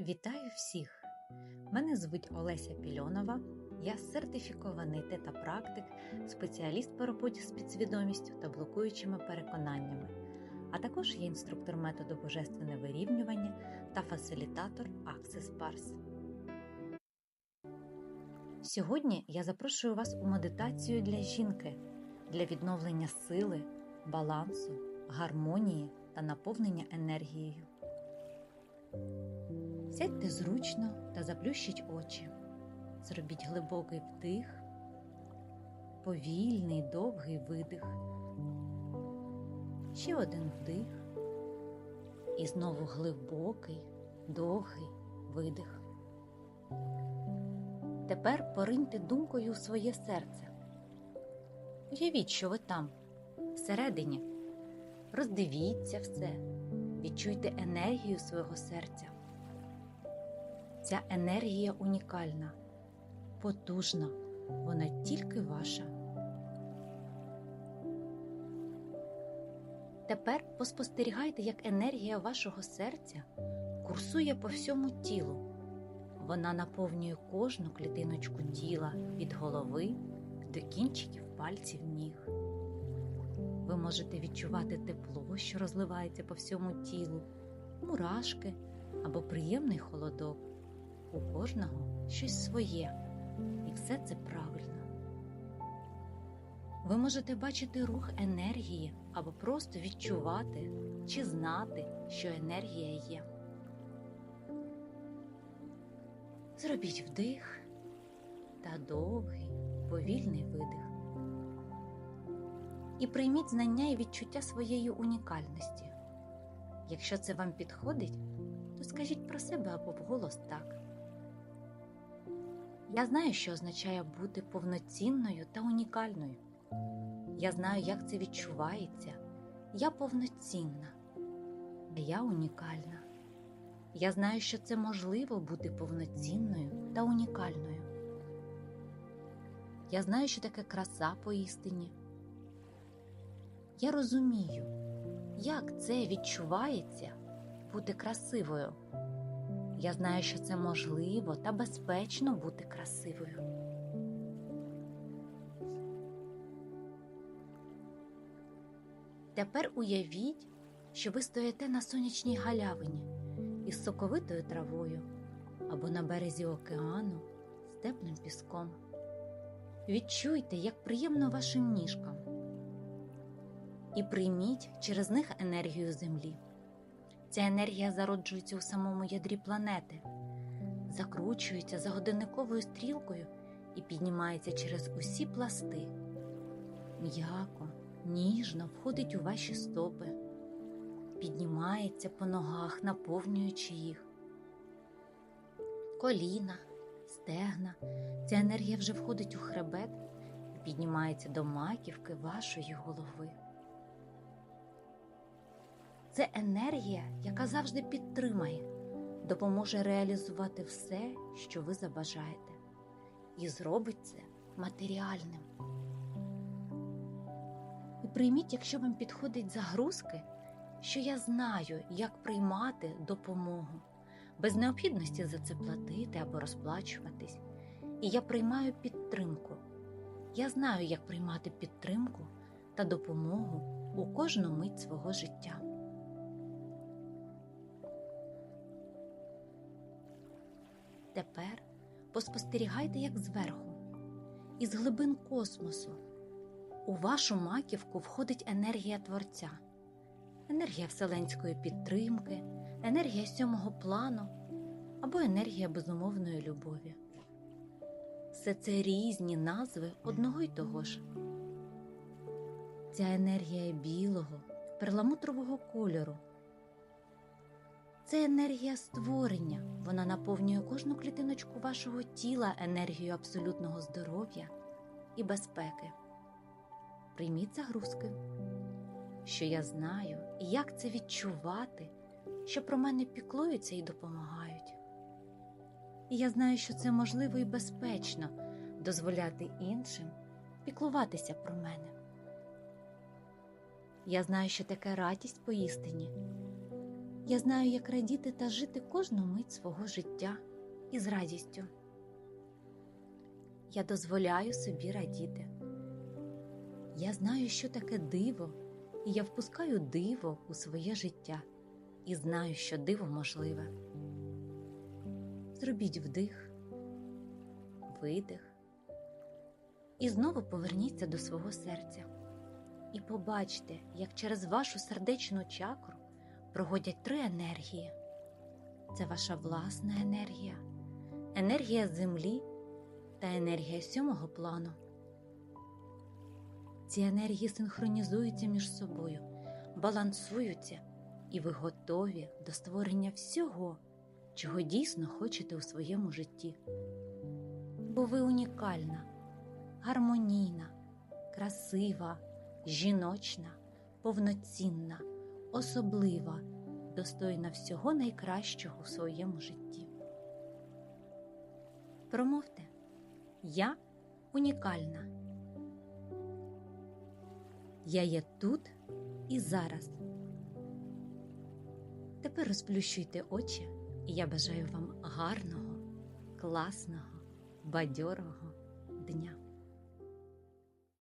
Вітаю всіх! Мене звуть Олеся Пільонова. Я сертифікований тета-практик, спеціаліст по роботі з підсвідомістю та блокуючими переконаннями, а також є інструктор методу божественне вирівнювання та фасилітатор Access Bars. Сьогодні я запрошую вас у медитацію для жінки для відновлення сили, балансу, гармонії та наповнення енергією. Сядьте зручно та заплющіть очі. Зробіть глибокий вдих, повільний довгий видих. Ще один вдих. І знову глибокий, довгий видих. Тепер пориньте думкою в своє серце. Уявіть, що ви там, всередині. Роздивіться все, відчуйте енергію свого серця. Ця енергія унікальна, потужна, вона тільки ваша. Тепер поспостерігайте, як енергія вашого серця курсує по всьому тілу. Вона наповнює кожну клітиночку тіла від голови до кінчиків пальців ніг. Ви можете відчувати тепло, що розливається по всьому тілу, мурашки або приємний холодок. У кожного щось своє, і все це правильно. Ви можете бачити рух енергії або просто відчувати чи знати, що енергія є. Зробіть вдих та довгий, повільний видих. І прийміть знання і відчуття своєї унікальності. Якщо це вам підходить, то скажіть про себе або вголос так. Я знаю, що означає бути повноцінною та унікальною. Я знаю, як це відчувається. Я повноцінна, а я унікальна. Я знаю, що це можливо бути повноцінною та унікальною. Я знаю, що таке краса поістині. Я розумію, як це відчувається бути красивою. Я знаю, що це можливо та безпечно бути красивою. Тепер уявіть, що ви стоїте на сонячній галявині із соковитою травою або на березі океану з теплим піском. Відчуйте, як приємно вашим ніжкам, і прийміть через них енергію землі. Ця енергія зароджується у самому ядрі планети, закручується за годинниковою стрілкою і піднімається через усі пласти. М'яко, ніжно входить у ваші стопи, піднімається по ногах, наповнюючи їх. Коліна, стегна. Ця енергія вже входить у хребет і піднімається до маківки вашої голови. Це енергія, яка завжди підтримає, допоможе реалізувати все, що ви забажаєте, і зробить це матеріальним. І прийміть, якщо вам підходить загрузки, що я знаю, як приймати допомогу, без необхідності за це платити або розплачуватись. І я приймаю підтримку. Я знаю, як приймати підтримку та допомогу у кожну мить свого життя. Тепер поспостерігайте, як зверху, із глибин космосу. У вашу маківку входить енергія Творця, енергія вселенської підтримки, енергія сьомого плану або енергія безумовної любові. Все це різні назви одного й того ж. Ця енергія білого, перламутрового кольору. Це енергія створення, вона наповнює кожну клітиночку вашого тіла енергією абсолютного здоров'я і безпеки. Прийміть загрузки, що я знаю і як це відчувати, що про мене піклуються і допомагають. І я знаю, що це можливо і безпечно дозволяти іншим піклуватися про мене. Я знаю, що таке радість поістині Я знаю, як радіти та жити кожну мить свого життя із радістю. Я дозволяю собі радіти. Я знаю, що таке диво, і я впускаю диво у своє життя і знаю, що диво можливе. Зробіть вдих, видих, і знову поверніться до свого серця. І побачте, як через вашу сердечну чакру проходять три енергії: це ваша власна енергія, енергія землі та енергія сьомого плану. Ці енергії синхронізуються між собою, балансуються, і ви готові до створення всього, чого дійсно хочете у своєму житті. Бо ви унікальна, гармонійна, красива, жіночна, повноцінна, особлива, достойна всього найкращого у своєму житті. Промовте Я унікальна. Я є тут і зараз. Тепер розплющуйте очі, і я бажаю вам гарного, класного, бадьорого дня.